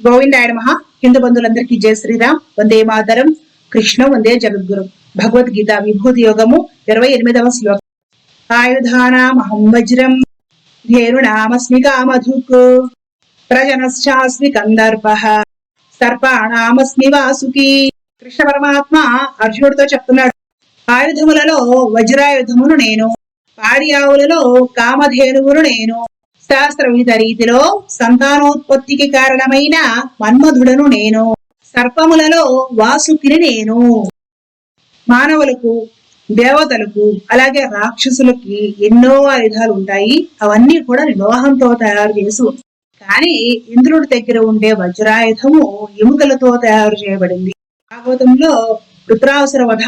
గోవిందాయ మహా హిందూ బంధువులందరికీ జయ శ్రీరామ్. వందే మాతరం. కృష్ణ వందే జగద్గురు. భగవద్గీత విభూతి యోగము ఇరవై ఎనిమిదవ శ్లోకం. ఆయుధానామహం వజ్రం. ధేనునామస్మి కామధుక్. ప్రజనశ్చాస్మి కందర్ప సర్పాణామస్మి వాసుకి. కృష్ణ పరమాత్మ అర్జునుడితో చెప్తున్నాడు. ఆయుధములలో వజ్రాయుధమును నేను. పాడి ఆవులలో కామధేనువును నేను. శాస్త్ర విధ రీతిలో సంతానోత్పత్తికి కారణమైన మన్మధుడను నేను. సర్పములలో వాసుకిని నేను. మానవులకు దేవతలకు అలాగే రాక్షసులకి ఎన్నో ఆయుధాలు ఉంటాయి. అవన్నీ కూడా లోహంతో తయారు చేసి. కానీ ఇంద్రుడి దగ్గర ఉండే వజ్రాయుధము ఎముకలతో తయారు చేయబడింది. భాగవతంలో వృత్రాసుర వధ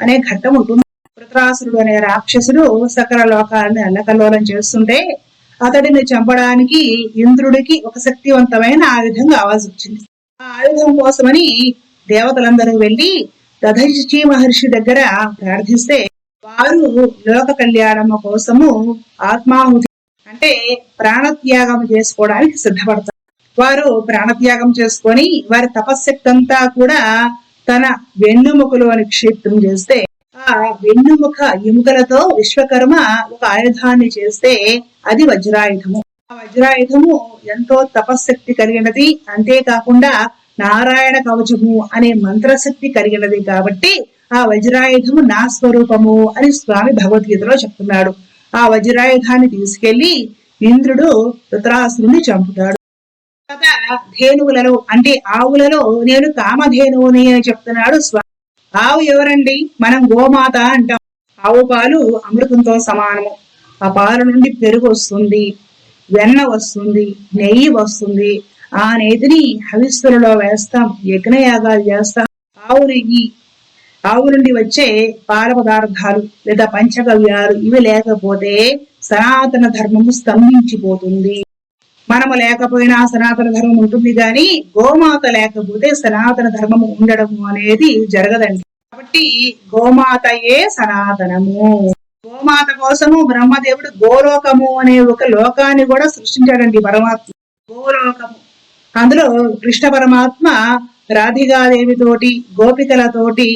అనే ఘట్టం ఉంటుంది. వృత్రాసురుడు అనే రాక్షసుడు సకల లోకాలను అల్లకల్లోలం చేస్తుంటే అతడిని చంపడానికి ఇంద్రుడికి ఒక శక్తివంతమైన ఆయుధం కావాల్సి వచ్చింది. ఆ ఆయుధం కోసమని దేవతలందరూ వెళ్ళి దధీచి మహర్షి దగ్గర ప్రార్థిస్తే వారు లోక కళ్యాణం కోసము ఆత్మాహుతి అంటే ప్రాణత్యాగం చేసుకోవడానికి సిద్ధపడతారు. వారు ప్రాణత్యాగం చేసుకొని వారి తపశ్శక్తి అంతా కూడా తన వెన్నుముకలోని నిక్షిప్తం చేస్తే ఆ వెన్నుముఖ ఎముకలతో విశ్వకర్మ ఒక ఆయుధాన్ని చేస్తే అది వజ్రాయుధము. ఆ వజ్రాయుధము ఎంతో తపశ్శక్తి కలిగినది. అంతేకాకుండా నారాయణ కవచము అనే మంత్రశక్తి కలిగినది కాబట్టి ఆ వజ్రాయుధము నా స్వరూపము అని స్వామి భగవద్గీతలో చెప్తున్నాడు. ఆ వజ్రాయుధాన్ని తీసుకెళ్ళి ఇంద్రుడు ధృతరాసురుని చంపుతాడు. తర్వాత ధేనువులలో అంటే ఆవులలో నేను కామధేనువుని అని చెప్తున్నాడు స్వామి ఆవు ఎవరండి? మనం గోమాత అంటాం. ఆవు పాలు అమృతంతో సమానము. ఆ పాలు నుండి పెరుగు వస్తుంది వెన్న వస్తుంది నెయ్యి వస్తుంది. ఆ నెయ్యిని హవిస్సులలో వేస్తాం యజ్ఞయాగాలు చేస్తాం. ఆవు నెయ్యి ఆవు నుండి వచ్చే పాల పదార్థాలు లేదా పంచగవ్యాలు ఇవి లేకపోతే సనాతన ధర్మము స్తంభించిపోతుంది. మనము లేకపోయినా సనాతన ధర్మం ఉంటుంది కానీ గోమాత లేకపోతే సనాతన ధర్మము ఉండడము అనేది జరగదండి. కాబట్టి గోమాతయే సనాతనము. గోమాత కోసము బ్రహ్మదేవుడు గోలోకము అనే ఒక లోకాన్ని కూడా సృష్టించాడండి పరమాత్మ. గోలోకము. అందులో కృష్ణ పరమాత్మ రాధికాదేవితోటి గోపికలతోటి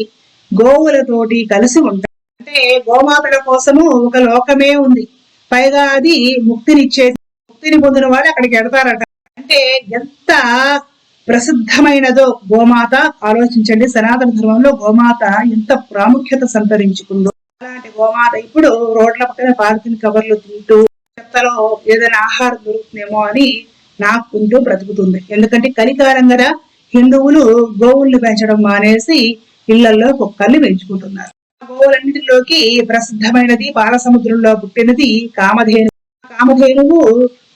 గోవులతోటి కలిసి ఉంటాడు అంటే గోమాతల కోసము ఒక లోకమే ఉంది. పైగా అది ముక్తినిచ్చేది. ముక్తిని పొందిన వాళ్ళు అక్కడికి వెడతారట అంటే ఎంత ప్రసిద్ధమైనదో గోమాత ఆలోచించండి. సనాతన ధర్మంలో గోమాత ఎంత ప్రాముఖ్యత సంతరించుకుందో. అలాంటి గోమాత ఇప్పుడు రోడ్ల పక్కన పాలిథిన్ కవర్లు తింటూ చెత్తలో ఏదైనా ఆహారం దొరుకుతుందేమో అని నాకుంటూ బ్రతుకుతుంది. ఎందుకంటే కలికాలం కదా హిందువులు గోవుల్ని పెంచడం మానేసి ఇళ్ళలో కుక్కల్ని పెంచుకుంటున్నారు. గోవులన్నింటిలోకి ప్రసిద్ధమైనది బాలసముద్రంలో పుట్టినది కామధేను కామధేనువు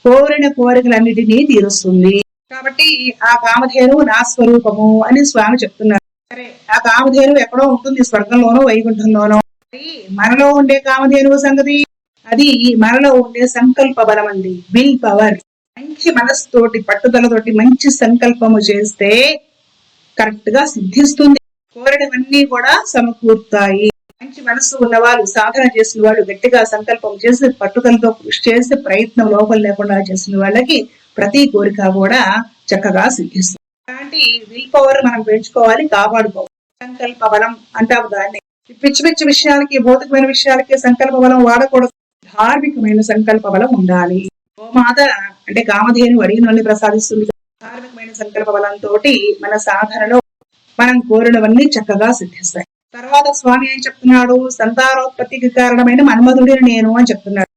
కోరిన కోరికలన్నిటినీ తీరుస్తుంది. కాబట్టి ఆ కామధేను నా స్వరూపము అని స్వామి చెప్తున్నారు. సరే ఆ కామధేను ఎక్కడో ఉంటుంది స్వర్గంలోనో వైకుంఠంలోనో. మనలో ఉండే కామధేనువు సంగతి. అది మనలో ఉండే సంకల్ప బలం అండి విల్ పవర్ మంచి మనస్సుతోటి పట్టుదలతోటి మంచి సంకల్పము చేస్తే కరెక్ట్గా సిద్ధిస్తుంది. కోరడవన్నీ కూడా సమకూరుతాయి. మంచి మనస్సు ఉన్నవాళ్ళు సాధన చేసిన వాళ్ళు గట్టిగా సంకల్పం చేసి పట్టుదలతో కృషి చేసి ప్రయత్నం లోపల లేకుండా చేసిన వాళ్ళకి ప్రతి కోరిక కూడా చక్కగా సిద్ధిస్తుంది. అలాంటి విల్ పవర్ మనం పెంచుకోవాలి కాపాడుకోవాలి. సంకల్ప బలం అంటావు దాన్ని. పిచ్చి పిచ్చి విషయాలకి భౌతికమైన విషయాలకి సంకల్ప బలం వాడకూడదు. ధార్మికమైన సంకల్ప బలం ఉండాలి. గోమాత అంటే కామధేను అడిగిన ప్రసాదిస్తుంది. ధార్మికమైన సంకల్ప బలంతో మన సాధనలో మనం కోరినవన్నీ చక్కగా సిద్ధిస్తాయి. తర్వాత స్వామి ఏం చెప్తున్నాడు? సంతానోత్పత్తికి కారణమైన మన్మధుడిని నేను అని చెప్తున్నాడు.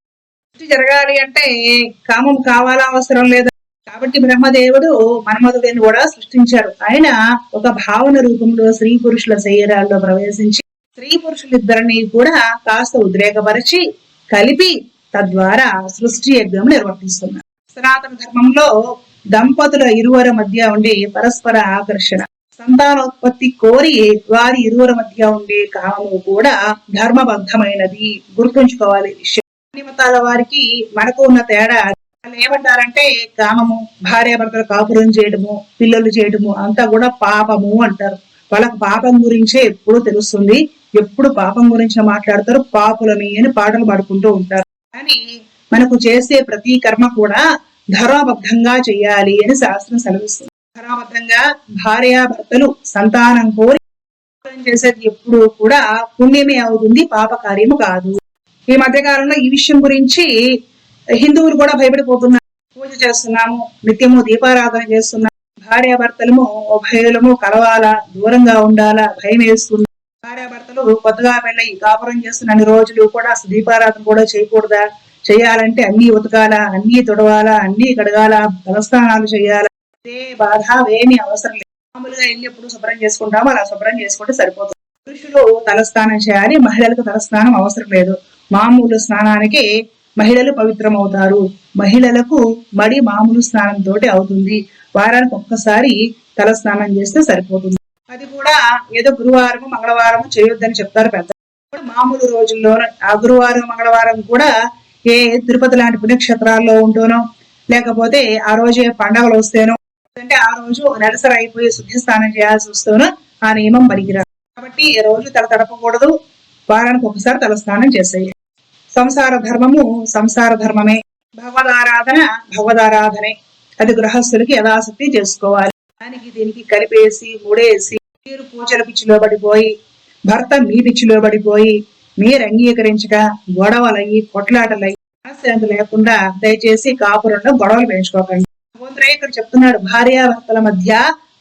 సృష్టి జరగాలి అంటే కామం కావాలా అవసరం లేదా. కాబట్టి బ్రహ్మదేవుడు మన్మధుడిని కూడా సృష్టించారు ఆయన ఒక భావన రూపంలో స్త్రీ పురుషుల శరీరాల్లో ప్రవేశించి స్త్రీ పురుషులిద్దరిని కూడా కాస్త ఉద్రేకపరిచి కలిపి తద్వారా సృష్టి యజ్ఞం నిర్వర్తిస్తున్నారు. సనాతన ధర్మంలో దంపతుల ఇరువురి మధ్య ఉండే పరస్పర ఆకర్షణ సంతానోత్పత్తి కోరి వారి ఇరువురి మధ్య ఉండే కామము కూడా ధర్మబద్ధమైనది. గుర్తుంచుకోవాలి విషయం. మతాల వారికి మనకు ఉన్న తేడా వాళ్ళు ఏమంటారంటే కామము భార్యాభర్తలు కాపురం చేయడము పిల్లలు చేయడము అంతా కూడా పాపము అంటారు. వాళ్ళకు పాపం గురించే ఎప్పుడు తెలుస్తుంది. ఎప్పుడు పాపం గురించి మాట్లాడతారు పాపులని అని పాటలు పాడుకుంటూ ఉంటారు. కానీ మనకు చేసే ప్రతి కర్మ కూడా ధర్మబద్ధంగా చేయాలి అని శాస్త్రం సెలవిస్తుంది. ధనాబద్ధంగా భార్యాభర్తలు సంతానం కోరి చేసేది ఎప్పుడు కూడా పుణ్యమే అవుతుంది పాప కార్యము కాదు. ఈ మధ్య కాలంలో ఈ విషయం గురించి హిందువులు కూడా భయపడిపోతున్నారు. పూజ చేస్తున్నాము నిత్యము దీపారాధన చేస్తున్నాము. భార్యాభర్తలము ఉభయలము కలవాలా దూరంగా ఉండాలా భయం వేస్తుంది? భార్యాభర్తలు కొత్తగా పెళ్ళి కాపురం చేస్తున్న అన్ని రోజులు కూడా అసలు దీపారాధన కూడా చేయకూడదా? చేయాలంటే అన్ని ఉతకాలా అన్ని తుడవాలా అన్ని కడగాల తలస్నానాలు చేయాలా? అదే బాధ వేమి అవసరం లేదు. మామూలుగా వెళ్ళినప్పుడు శుభ్రం చేసుకుంటాము అలా శుభ్రం చేసుకుంటే సరిపోతుంది. పురుషులు తలస్నానం చేయాలి మహిళలకు తలస్నానం అవసరం లేదు. మామూలు స్నానానికి మహిళలు పవిత్రం అవుతారు మహిళలకు మడి మామూలు స్నానం తోటి అవుతుంది. వారానికి ఒక్కసారి తల స్నానం చేస్తే సరిపోతుంది. అది కూడా ఏదో గురువారం మంగళవారం చేయొద్దని చెప్తారు పెద్ద ఇప్పుడు మామూలు రోజుల్లో ఆ గురువారం మంగళవారం కూడా ఏ తిరుపతి లాంటి పుణ్యక్షేత్రాల్లో ఉంటూనో లేకపోతే ఆ రోజు ఏ పండగలు వస్తేనో అంటే ఆ రోజు నెలసరి అయిపోయి శుద్ధి స్నానం చేయాల్సి వస్తేనో ఆ నియమం పనికిరాదు కాబట్టి ఏ రోజు తల తడపకూడదు. వారానికి ఒకసారి తల స్నానం చేసేయాలి. సంసార ధర్మము సంసార ధర్మమే. భగవదారాధన భగవదారాధనే. అది గృహస్థులకి యథాశక్తి చేసుకోవాలి. దానికి దీనికి కలిపేసి ముడేసి మీరు పూజల పిచ్చిలో పడిపోయి భర్త మీ పిచ్చిలో పడిపోయి మీరు అంగీకరించక గొడవలయ్యి కొట్లాటలయ్యి మనశ్శాంతి లేకుండా దయచేసి కాపురంలో గొడవలు పెంచుకోకండి. భగవంతుడే ఇక్కడ చెప్తున్నాడు భార్యాభర్తల మధ్య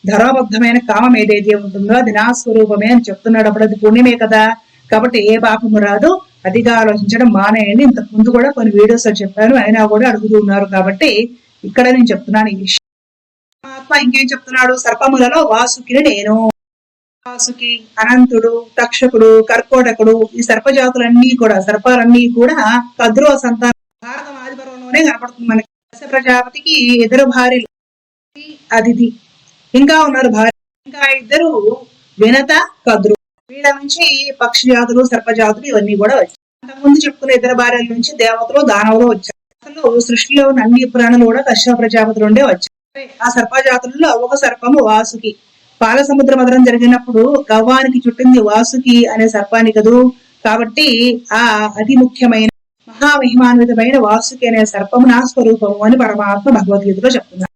ధర్మబద్ధమైన కామం ఏదైతే ఉంటుందో అది నా స్వరూపమే అని చెప్తున్నాడు. అప్పుడు అది పుణ్యమే కదా. కాబట్టి ఏ పాపము రాదు. అతిగా ఆలోచించడం మానేయండి. ఇంతకు ముందు కూడా కొన్ని వీడియోస్ చెప్పాను. అయినా కూడా అడుగుతూ ఉన్నారు కాబట్టి ఇక్కడ నేను చెప్తున్నాను ఈ విషయం. ఆత్మ ఇంకేం చెప్తున్నాడు? సర్పములలో వాసుకిని నేను. వాసుకి అనంతుడు తక్షకుడు కర్కోటకుడు ఈ సర్పజాతులన్నీ కూడా సర్పాలన్నీ కూడా కద్రువ సంతానం. భారత ఆదిపర్వంలోనే కనపడుతుంది మనకి. దశ ప్రజాపతికి ఇద్దరు భార్యలు. అదితి ఇంకా ఉన్నారు భార్య ఇంకా ఇద్దరు వినత కద్రు. వీళ్ళ నుంచి పక్షి జాతులు సర్పజాతులు ఇవన్నీ కూడా వచ్చాయి. అంతకుముందు చెప్పుకున్న ఇతర భార్యల నుంచి దేవతలు దానవులు వచ్చారు. అసలు సృష్టిలో ఉన్న అన్ని ప్రాణులు కూడా కశ్యప ప్రజాపతి నుండే వచ్చాయి. ఆ సర్పజాతులలో ఒక సర్పము వాసుకి. పాల సముద్ర మదనం జరిగినప్పుడు గవ్వానికి చుట్టింది వాసుకి అనే సర్పాన్ని కదూ. కాబట్టి ఆ అతి ముఖ్యమైన మహామహిమాన్వితమైన వాసుకి అనే సర్పము నా స్వరూపము అని పరమాత్మ భగవద్గీతలో చెప్తున్నారు.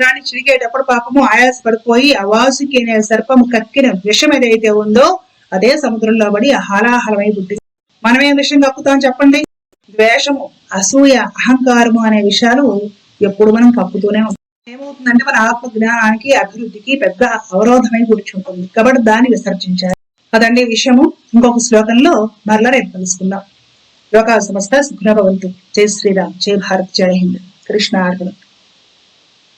సముద్రాన్ని చిరిగేటప్పుడు పాపము ఆయాస పడిపోయి అవాసుకి అనే సర్పము కక్కిన విషం ఏదైతే ఉందో అదే సముద్రంలో పడి హాలాహలమై పుట్టింది. మనమేం విషయం కక్కుతాం చెప్పండి? ద్వేషము అసూయ అహంకారము అనే విషయాలు ఎప్పుడు మనం కప్పుతూనే ఉంటాం. ఏమవుతుందంటే మన ఆత్మ జ్ఞానానికి అభివృద్ధికి పెద్ద అవరోధమై కూర్చుంటుంది. కాబట్టి దాన్ని విసర్జించాలి. అదండి విషయము. ఇంకొక శ్లోకంలో మరలా రేపు తెలుసుకుందాం. లోకా సమస్త సుఖనభవంతు జై శ్రీరామ్. జై భారత్. జై హింద్. కృష్ణ అర్పణం